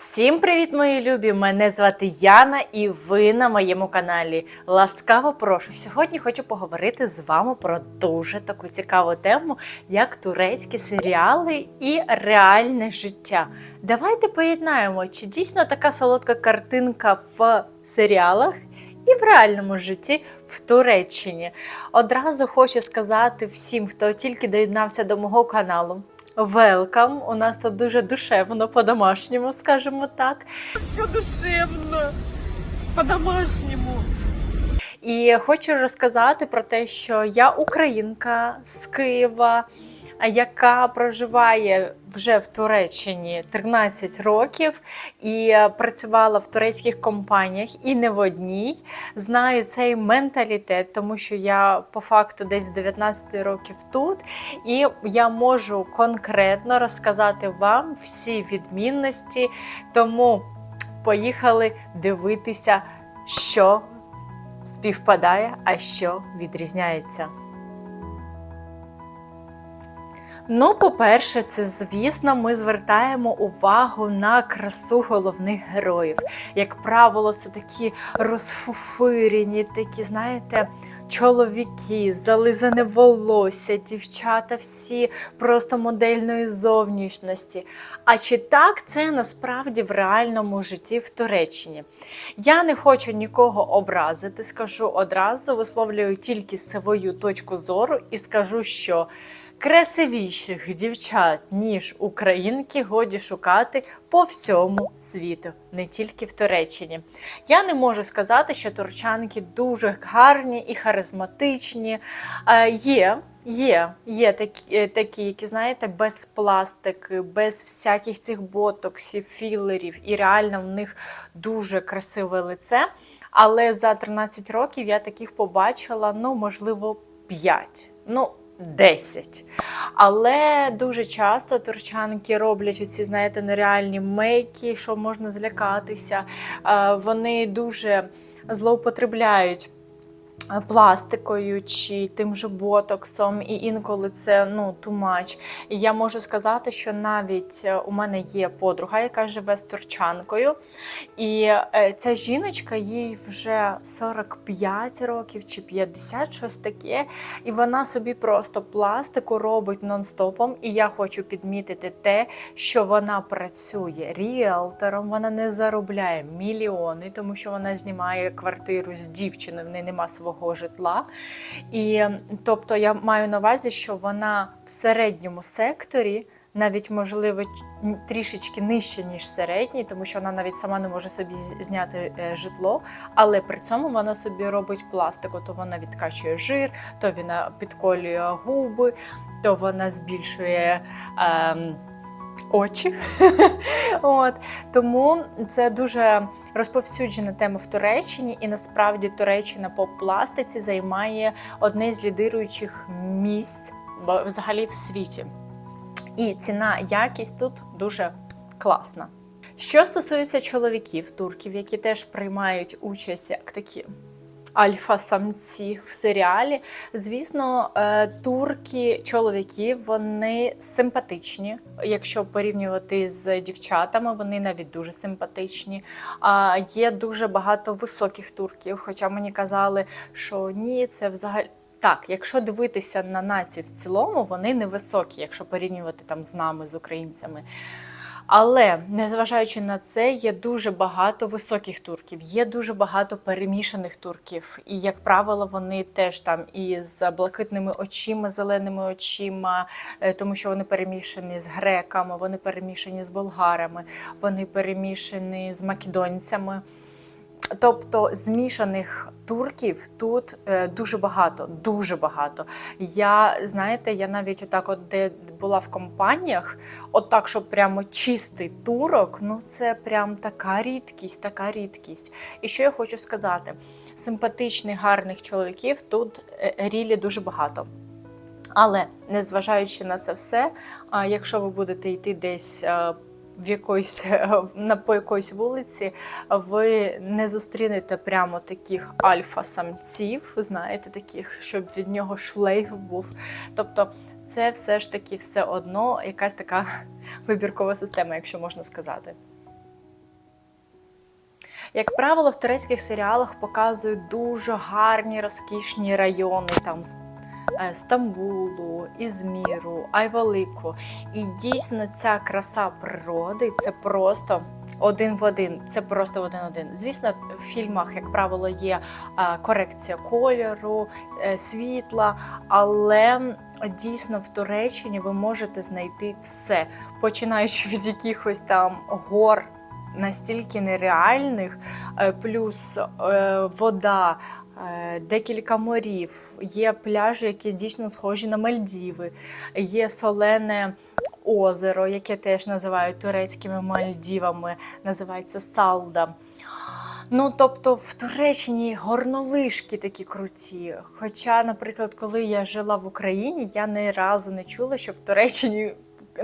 Всім привіт, мої любі! Мене звати Яна, і ви на моєму каналі. Ласкаво прошу. Сьогодні хочу поговорити з вами про дуже таку цікаву тему, як турецькі серіали і реальне життя. Давайте поєднаємо, чи дійсно така солодка картинка в серіалах і в реальному житті в Туреччині. Одразу хочу сказати всім, хто тільки доєднався до мого каналу. Велкам! У нас тут дуже душевно, по-домашньому, скажімо так. все душевно, по-домашнему. І хочу розказати про те, що я українка з Києва, яка проживає вже в Туреччині 13 років і працювала в турецьких компаніях і не в одній. Знаю цей менталітет, тому що я по факту десь 19 років тут, і я можу конкретно розказати вам всі відмінності. Тому поїхали дивитися, що співпадає, а що відрізняється. Ну, по-перше, це звісно, ми звертаємо увагу на красу головних героїв. Як правило, це такі розфуфирені, такі, знаєте, чоловіки, зализане волосся, дівчата всі просто модельної зовнішності. А чи так це насправді в реальному житті в Туреччині? Я не хочу нікого образити, скажу одразу, висловлюю тільки свою точку зору і скажу, що красивіших дівчат, ніж українки, годі шукати по всьому світу, не тільки в Туреччині. Я не можу сказати, що турчанки дуже гарні і харизматичні. Е, Є. Є, є такі, е, такі, які, знаєте, без пластики, без всяких цих ботоксів, філерів, і реально в них дуже красиве лице. Але за 13 років я таких побачила, ну, можливо, 5. Ну, 10. Але дуже часто турчанки роблять оці, знаєте, нереальні мейки, що можна злякатися. Е, Вони дуже злоупотребляють пластикою чи тим же ботоксом, і інколи це ну much. І я можу сказати, що навіть е, у мене є подруга, яка живе з турчанкою, і е, ця жіночка їй вже 45 років чи 50, щось таке. І вона собі просто пластику робить нон-стопом. І я хочу підмітити те, що вона працює ріелтором, вона не заробляє мільйони, тому що вона знімає квартиру з дівчиною, в неї нема свого житла. І тобто я маю на увазі, що вона в середньому секторі. Навіть можливо трішечки нижче, ніж середній, тому що вона навіть сама не може собі зняти е, житло, але при цьому вона собі робить пластику, то вона відкачує жир, то вона підколює губи, то вона збільшує. Ем, Очі. От. Тому це дуже розповсюджена тема в Туреччині, і насправді Туреччина по пластиці займає одне з лідируючих місць взагалі в світі. І ціна, якість тут дуже класна. Що стосується чоловіків, турків, які теж приймають участь як такі альфа-самці в серіалі. Звісно, е, турки, чоловіки, вони симпатичні. Якщо порівнювати з дівчатами, вони навіть дуже симпатичні. А є дуже багато високих турків, хоча мені казали, що ні, це взагалі. Так, якщо дивитися на націю в цілому, вони невисокі, якщо порівнювати там з нами, з українцями. Але незважаючи на це, є дуже багато високих турків, є дуже багато перемішаних турків. І, як правило, вони теж там і з блакитними очима, зеленими очима, е, тому що вони перемішані з греками, вони перемішані з болгарами, вони перемішані з македонцями. Тобто змішаних турків тут е, дуже багато, дуже багато. Я знаєте, я навіть отак, от де була в компаніях, отак, щоб прямо чистий турок, ну це прям така рідкість, така рідкість. І що я хочу сказати: симпатичних, гарних чоловіків тут е, рілі дуже багато. Але незважаючи на це все, якщо ви будете йти десь е, в якоїсь на по якоїсь вулиці, ви не зустрінете прямо таких альфа-самців, знаєте, таких, щоб від нього шлейф був. Тобто, це все ж таки все одно якась така вибіркова система, якщо можна сказати. Як правило, в турецьких серіалах показують дуже гарні, розкішні райони там Стамбулу, Ізміру, Айвалику. І дійсно ця краса природи це просто один в один. Це просто один в один. Звісно, в фільмах, як правило, є е, корекція кольору, е, світла, але дійсно в Туреччині ви можете знайти все, починаючи від якихось там гор. Настільки нереальних, е, плюс е, вода, е, декілька морів, є пляжі, які дійсно схожі на Мальдіви, є солене озеро, яке теж називають турецькими Мальдівами, називається Салда. Ну, тобто в Туреччині горнолижки такі круті. Хоча, наприклад, коли я жила в Україні, я ні разу не чула, що в Туреччині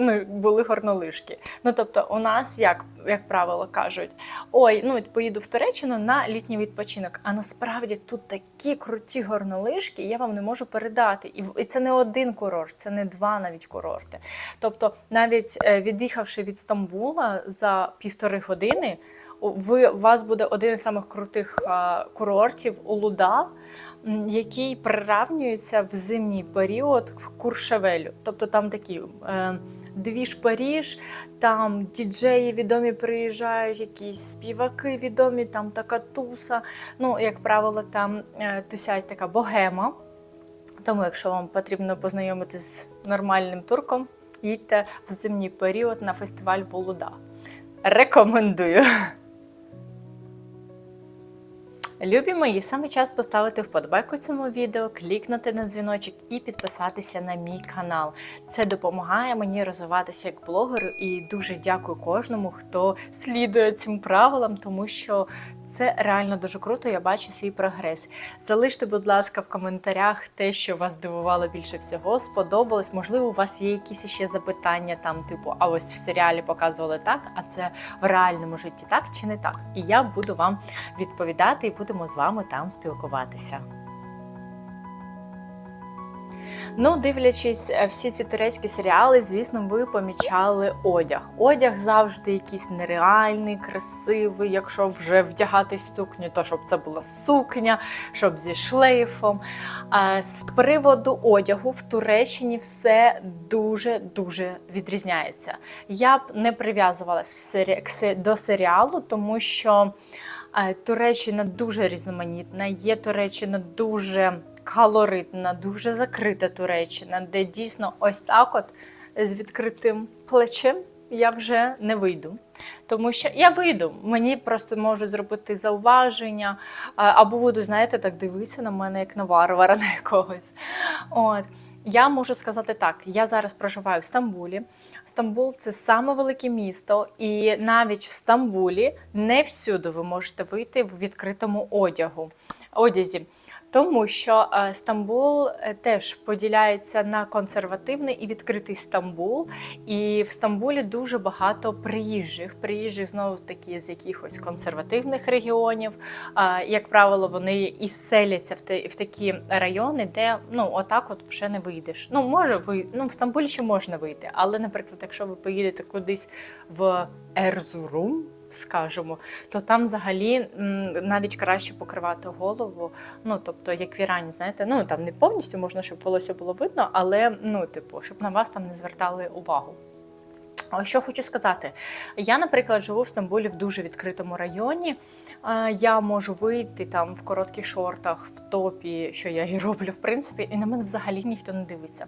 ну, були горнолижки. Ну, тобто, у нас, як, як правило, кажуть, ой, ну поїду в Туреччину на літній відпочинок. А насправді тут такі круті горнолижки, я вам не можу передати. І, це не один курорт, це не два навіть курорти. Тобто, навіть е, від'їхавши від Стамбула за півтори години, ви, вас буде один із самих крутих курортів Улуда, який приравнюється в зимній період в Куршевелю. Тобто там такі е, двіж Паріж, там діджеї відомі приїжджають, якісь співаки відомі, там така туса. Ну, як правило, там е, тусять така богема. Тому, якщо вам потрібно познайомитися з нормальним турком, їдьте в зимній період на фестиваль Волуда. Рекомендую. Любі мої, саме час поставити вподобайку цьому відео, клікнути на дзвіночок і підписатися на мій канал. Це допомагає мені розвиватися як блогеру і дуже дякую кожному, хто слідує цим правилам, тому що це реально дуже круто. Я бачу свій прогрес. Залиште, будь ласка, в коментарях те, що вас здивувало більше всього, сподобалось. Можливо, у вас є якісь ще запитання, там, типу, а ось в серіалі показували так, а це в реальному житті так чи не так. І я буду вам відповідати і будемо з вами там спілкуватися. Ну, дивлячись е, всі ці турецькі серіали, звісно, ви помічали одяг. Одяг завжди якийсь нереальний, красивий. Якщо вже вдягати сукню, то щоб це була сукня, щоб зі шлейфом. А з приводу одягу в Туреччині все дуже дуже відрізняється. Я б не прив'язувалась до серіалу, тому що е, Туреччина дуже різноманітна, є Туреччина дуже колоритна, дуже закрита Туреччина, де дійсно ось так от з відкритим плечем я вже не вийду. Тому що я вийду, мені просто можуть зробити зауваження, або буду, знаєте, так дивитися на мене як на варвара на якогось. От. Я можу сказати так: я зараз проживаю в Стамбулі. Стамбул це саме велике місто, і навіть в Стамбулі не всюди ви можете вийти в відкритому одягу одязі. Тому що е, Стамбул е, теж поділяється на консервативний і відкритий Стамбул. І в Стамбулі дуже багато приїжджих. Приїжджих знову таки з якихось консервативних регіонів. Як правило, вони і селяться в, в такі райони, де ну отак от вже не вийдеш. Ну може ви ну в Стамбулі ще можна вийти, але, наприклад, якщо ви поїдете кудись в Ерзурум, скажемо, то там взагалі навіть краще покривати голову. Ну, тобто, як в Ірані, знаєте, ну там не повністю можна, щоб волосся було видно, але ну, типу, щоб на вас там не звертали увагу. Що хочу сказати, я, наприклад, живу в Стамбулі в дуже відкритому районі. Я можу вийти там в коротких шортах, в топі, що я і роблю, в принципі, і на мене взагалі ніхто не дивиться.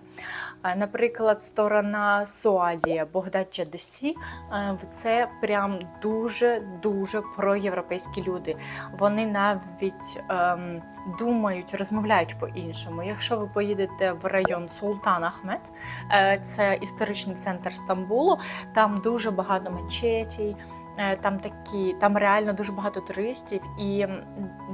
Наприклад, сторона Суадія, Богдат Чадесі, е, це прям дуже дуже проєвропейські люди. Вони навіть ем, думають, розмовляють по-іншому. Якщо ви поїдете в район Султан Ахмед, е, це історичний центр Стамбулу. Там дуже багато мечетій, е, там такі, там реально дуже багато туристів, і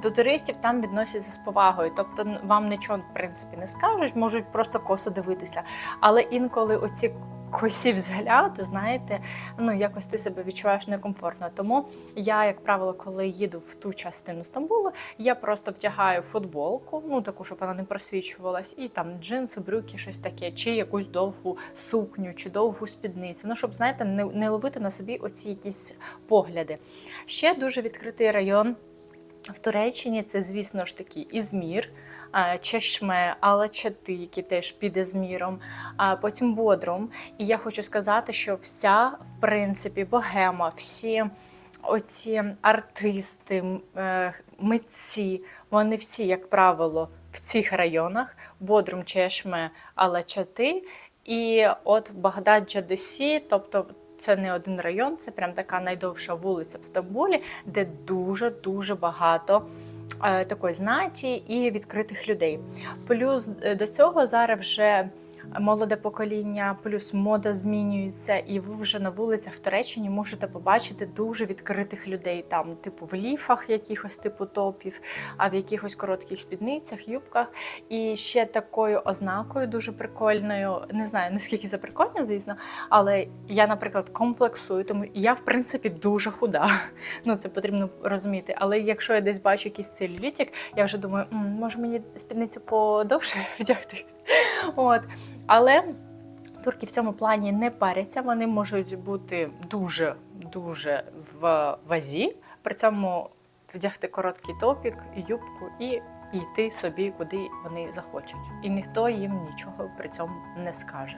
до туристів там відносяться з повагою. Тобто вам нічого в принципі не скажуть, можуть просто косо дивитися. Але інколи оці косі взгляди, знаєте, ну якось ти себе відчуваєш некомфортно. Тому я, як правило, коли їду в ту частину Стамбулу, я просто вдягаю футболку, ну таку, щоб вона не просвічувалась, і там джинси, брюки, щось таке, чи якусь довгу сукню, чи довгу спідницю. Ну, щоб, знаєте, не, не ловити на собі оці якісь погляди. Ще дуже відкритий район. В Туреччині це, звісно ж таки, Ізмір, Чешме, Алачати, які теж під Ізміром, а потім Бодрум. І я хочу сказати, що вся, в принципі, богема, всі оці артисти, е, митці, вони всі, як правило, в цих районах: Бодрум, Чешме, Алачати. І от Багдад Джадесі, тобто це не один район, це прям така найдовша вулиця в Стамбулі, де дуже дуже багато е, такої знаті і відкритих людей. Плюс е, до цього зараз вже молоде покоління, плюс мода змінюється, і ви вже на вулицях в Туреччині можете побачити дуже відкритих людей, там, типу, в ліфах, якихось типу топів, а в якихось коротких спідницях, юбках. І ще такою ознакою дуже прикольною. Не знаю наскільки це прикольно, звісно, але я, наприклад, комплексую, тому я, в принципі, дуже худа. Ну, це потрібно розуміти. Але якщо я десь бачу якийсь целюлітик, я вже думаю, може мені спідницю подовше вдягти. От. Але турки в цьому плані не паряться, вони можуть бути дуже дуже в вазі, при цьому вдягти короткий топік, юбку і йти собі, куди вони захочуть. І ніхто їм нічого при цьому не скаже.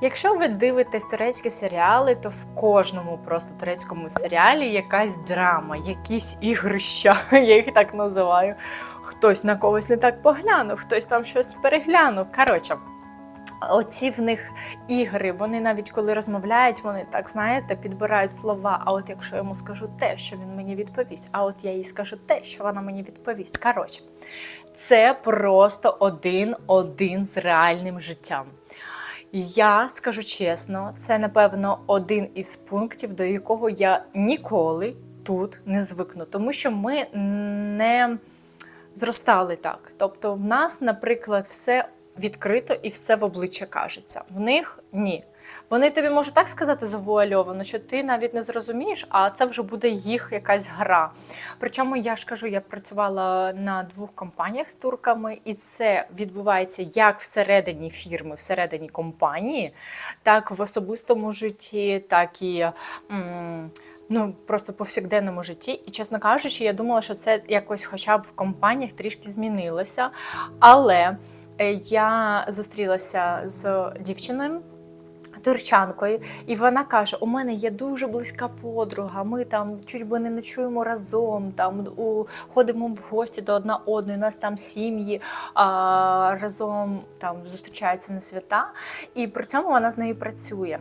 Якщо ви дивитесь турецькі серіали, то в кожному просто турецькому серіалі якась драма, якісь ігрища, я їх так називаю. Хтось на когось не так поглянув, хтось там щось переглянув. Коротше, оці в них ігри, вони навіть коли розмовляють, вони так знаєте, підбирають слова. А от якщо я йому скажу те, що він мені відповість, а от я їй скажу те, що вона мені відповість. Коротше, це просто один-один з реальним життям. Я скажу чесно, це напевно один із пунктів, до якого я ніколи тут не звикну, тому що ми не зростали так. Тобто, в нас, наприклад, все відкрито і все в обличчя кажеться. В них ні. Вони тобі можуть так сказати завуальовано, що ти навіть не зрозумієш, а це вже буде їх якась гра. Причому я ж кажу, я працювала на двох компаніях з турками, і це відбувається як всередині фірми, всередині компанії, так в особистому житті, так і. М- Ну, просто повсякденному житті. І, чесно кажучи, я думала, що це якось хоча б в компаніях трішки змінилося. Але е, я зустрілася з дівчиною. Турчанкою, і вона каже: у мене є дуже близька подруга. Ми там чуть би не ночуємо разом, там у ходимо в гості до одна одної. У нас там сім'ї а, разом там зустрічаються на свята, і при цьому вона з нею працює.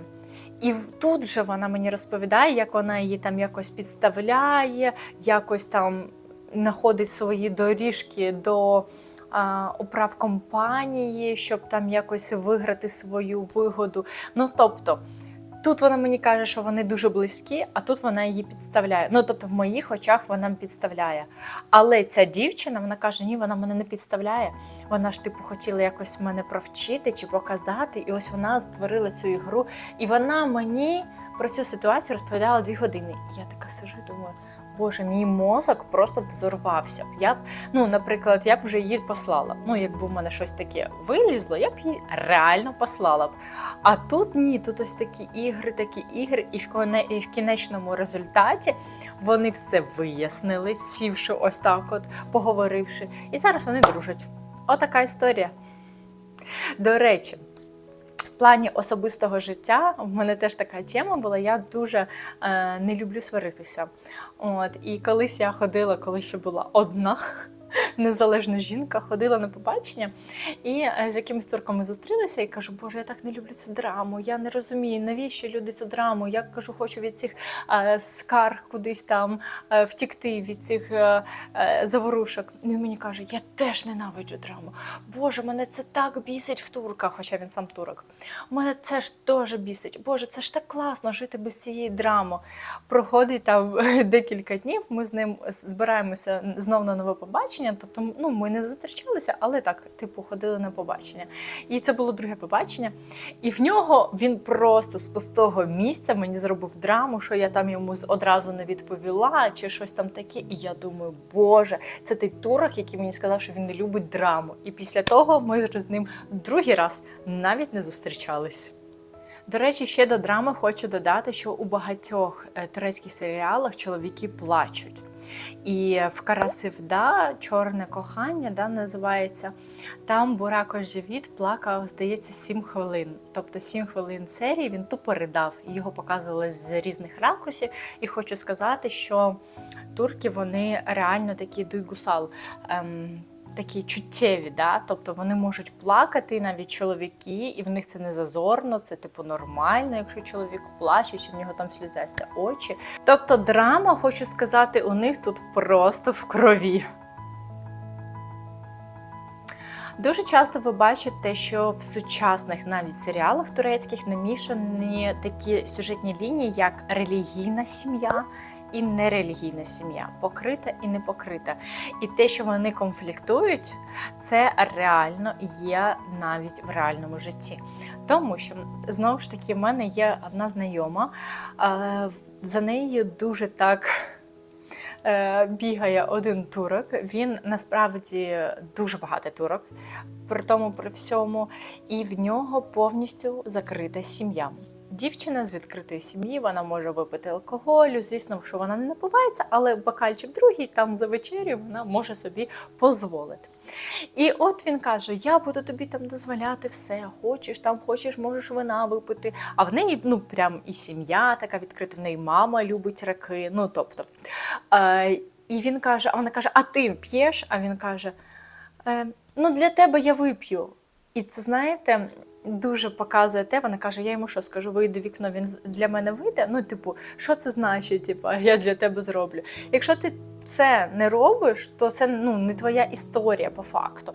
І тут же вона мені розповідає, як вона її там якось підставляє, якось там знаходить свої доріжки до управ компанії, щоб там якось виграти свою вигоду. Ну тобто. Тут вона мені каже, що вони дуже близькі, а тут вона її підставляє. Ну тобто, в моїх очах вона підставляє. Але ця дівчина вона каже: ні, вона мене не підставляє. Вона ж типу хотіла якось мене провчити чи показати. І ось вона створила цю ігру. І вона мені про цю ситуацію розповідала дві години. І я така сижу, думаю. Боже, мій мозок просто б. Я б, ну, наприклад, я б вже її послала. Ну, якби в мене щось таке вилізло, я б її реально послала б. А тут ні, тут ось такі ігри, такі ігри, і в, коне, і в кінечному результаті вони все вияснили, сівши ось так, от, поговоривши. І зараз вони дружать. Отака історія. До речі, плані особистого життя в мене теж така тема була. Я дуже е, не люблю сваритися. От, і колись я ходила, коли ще була одна. Незалежна жінка ходила на побачення і е, з якимось турком ми зустрілися і кажу, Боже, я так не люблю цю драму. Я не розумію, навіщо люди цю драму. Я кажу, хочу від цих е, скарг кудись там е, втікти від цих заворушок. І він мені каже, я теж ненавиджу драму. Боже, мене це так бісить в турках, хоча він сам турок. Мене це ж теж бісить. Боже, це ж так класно жити без цієї драми. Проходить там декілька днів. Ми з ним збираємося знов на нове побачення. Побачення. Тобто, ну ми не зустрічалися, але так, типу, ходили на побачення. І це було друге побачення. І в нього він просто з пустого місця мені зробив драму, що я там йому одразу не відповіла, чи щось там таке. І я думаю, боже, це той турок, який мені сказав, що він не любить драму. І після того ми з ним другий раз навіть не зустрічались. До речі, ще до драми хочу додати, що у багатьох е, турецьких серіалах чоловіки плачуть. І в Карасивда Чорне кохання да, називається. Там Бурако Живіт плакав, здається, 7 хвилин. Тобто 7 хвилин серії він тупо ридав. Його показували з різних ракурсів. І хочу сказати, що турки вони реально такі дуйгусал. Ем, такі чуттєві, да? тобто вони можуть плакати навіть чоловіки, і в них це не зазорно, це типу нормально, якщо чоловік плаче, чи в нього там сльозяться очі. Тобто драма, хочу сказати, у них тут просто в крові. Дуже часто ви бачите, що в сучасних навіть серіалах турецьких намішані такі сюжетні лінії, як релігійна сім'я і нерелігійна сім'я, покрита і не покрита. І те, що вони конфліктують, це реально є навіть в реальному житті. Тому що знову ж таки в мене є одна знайома, за нею дуже так е, бігає один турок. Він насправді дуже багатий турок, при тому при всьому, і в нього повністю закрита сім'я. Дівчина з відкритої сім'ї, вона може випити алкоголю. Звісно, що вона не напивається, але бокальчик другий там за вечерю вона може собі дозволити. І от він каже: Я буду тобі там дозволяти все, хочеш там, хочеш, можеш вина випити. А в неї ну прям і сім'я така відкрита, в неї мама любить раки. Ну тобто. Е, і він каже: а вона каже: А ти п'єш? А він каже: е, Ну, для тебе я вип'ю. І це знаєте. Дуже показує те, вона каже: я йому що скажу, вийду вікно, він для мене вийде. Ну, типу, що це значить? Типу, я для тебе зроблю. Якщо ти це не робиш, то це ну не твоя історія по факту.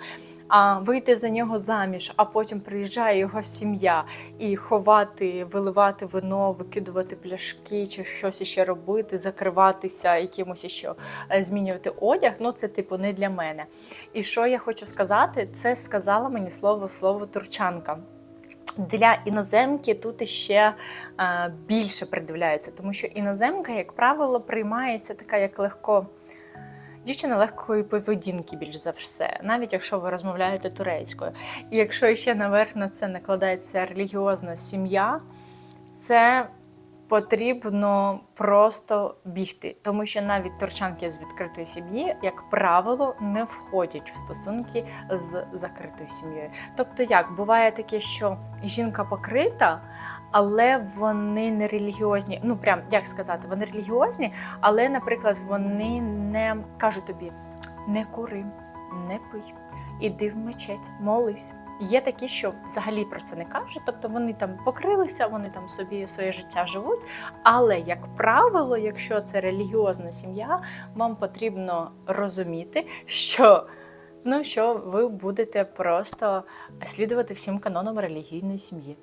А вийти за нього заміж, а потім приїжджає його сім'я і ховати, виливати вино, викидувати пляшки чи щось іще робити, закриватися якимось іще е, змінювати одяг. Ну це типу не для мене. І що я хочу сказати, це сказала мені слово слово турчанка. Для іноземки тут іще е, більше придивляється, тому що іноземка, як правило, приймається така як легко. Дівчина легкої поведінки більш за все, навіть якщо ви розмовляєте турецькою. І якщо ще наверх на це накладається релігіозна сім'я, це потрібно просто бігти, тому що навіть турчанки з відкритої сім'ї, як правило, не входять в стосунки з закритою сім'єю. Тобто, як буває таке, що жінка покрита, але вони не релігіозні. Ну прям як сказати, вони релігіозні, але, наприклад, вони не кажуть тобі не кури, не пий, іди в мечеть, молись. Є такі, що взагалі про це не кажуть, тобто вони там покрилися, вони там собі своє життя живуть. Але, як правило, якщо це релігіозна сім'я, вам потрібно розуміти, що, ну, що ви будете просто слідувати всім канонам релігійної сім'ї.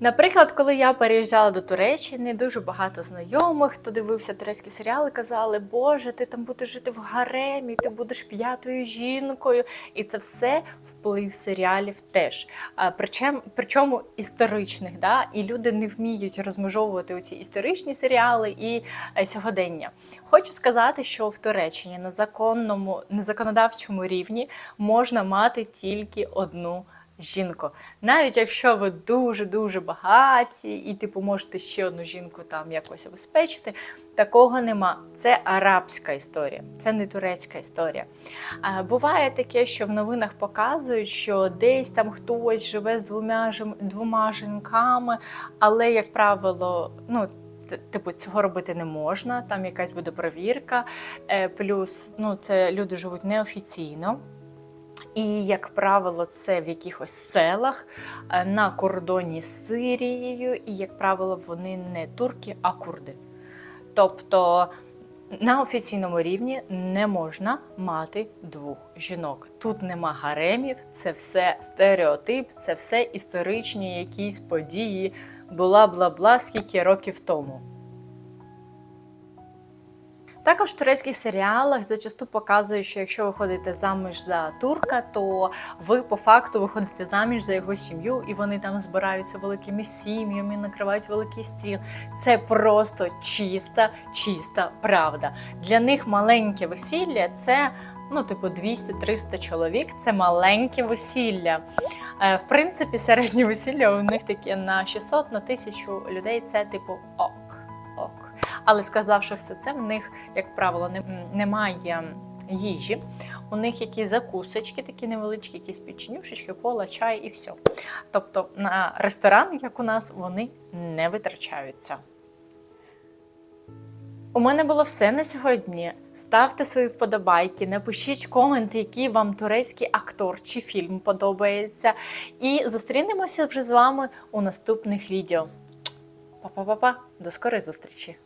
Наприклад, коли я переїжджала до Туреччини, дуже багато знайомих, хто дивився турецькі серіали, казали, Боже, ти там будеш жити в гаремі, ти будеш п'ятою жінкою. І це все вплив серіалів теж. А, Причем, причому історичних, да? і люди не вміють розмежовувати оці історичні серіали і е, сьогодення. Хочу сказати, що в Туреччині на законному, на законодавчому рівні можна мати тільки одну жінку. Навіть якщо ви дуже-дуже багаті і типу можете ще одну жінку там якось обезпечити, такого нема. Це арабська історія, це не турецька історія. А, буває таке, що в новинах показують, що десь там хтось живе з двома, двома жінками, але, як правило, ну. Типу, цього робити не можна, там якась буде перевірка. Е, Плюс ну, це люди живуть неофіційно. І, як правило, це в якихось селах е, на кордоні з Сирією, і, як правило, вони не турки, а курди. Тобто на офіційному рівні не можна мати двох жінок. Тут нема гаремів, це все стереотип, це все історичні якісь події, бла бла бла, скільки років тому. Також в турецьких серіалах зачасту показують, що якщо ви ходите заміж за турка, то ви по факту виходите заміж за його сім'ю, і вони там збираються великими сім'ями, накривають великий стіл. Це просто чиста, чиста правда. Для них маленьке весілля це. Ну, типу, 200-300 чоловік це маленьке весілля. Е, В принципі, середнє весілля у них таке на 600 на 1000 людей. Це типу. Але сказавши все це, в них, як правило, не, немає їжі. У них якісь закусочки, такі невеличкі, якісь печенюшечки, кола, чай і все. Тобто на ресторан, як у нас, вони не витрачаються. У мене було все на сьогодні. Ставте свої вподобайки, напишіть коменти, який вам турецький актор чи фільм подобається. І зустрінемося вже з вами у наступних відео. Па-па-па-па, до скорої зустрічі!